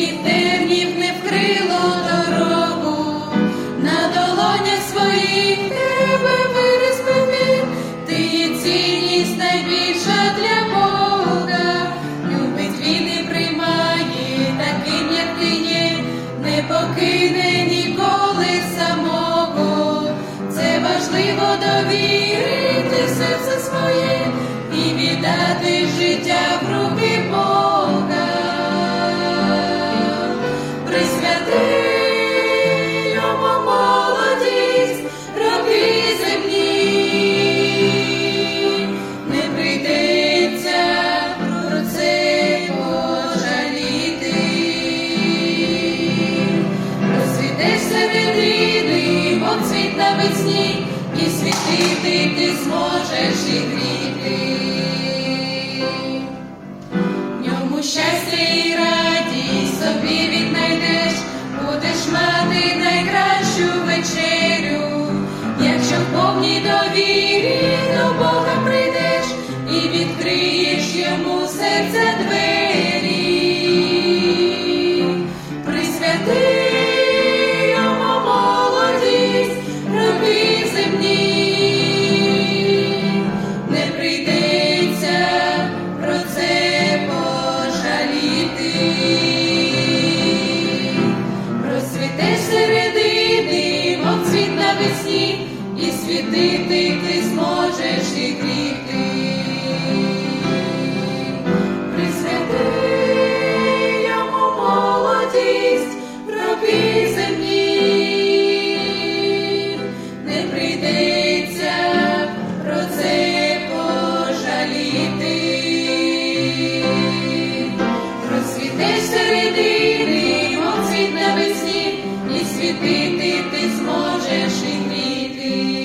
тільки темнів не вкрило дорогу, на долонях своїх тебе виріс ти є цінність найбільша для Бога, любить він приймає, таким, як ти є, не покине ніколи самого. Це важливо довірити серце своє і віддати життя. Цвіт навесні, і світити ти зможеш і гріти. І світити ти зможеш і гріти. Присвяти йому молодість, роки земні, не прийдеться про це пожаліти. Розцвітеш середини, мов навесні, і світити ти зможеш і You.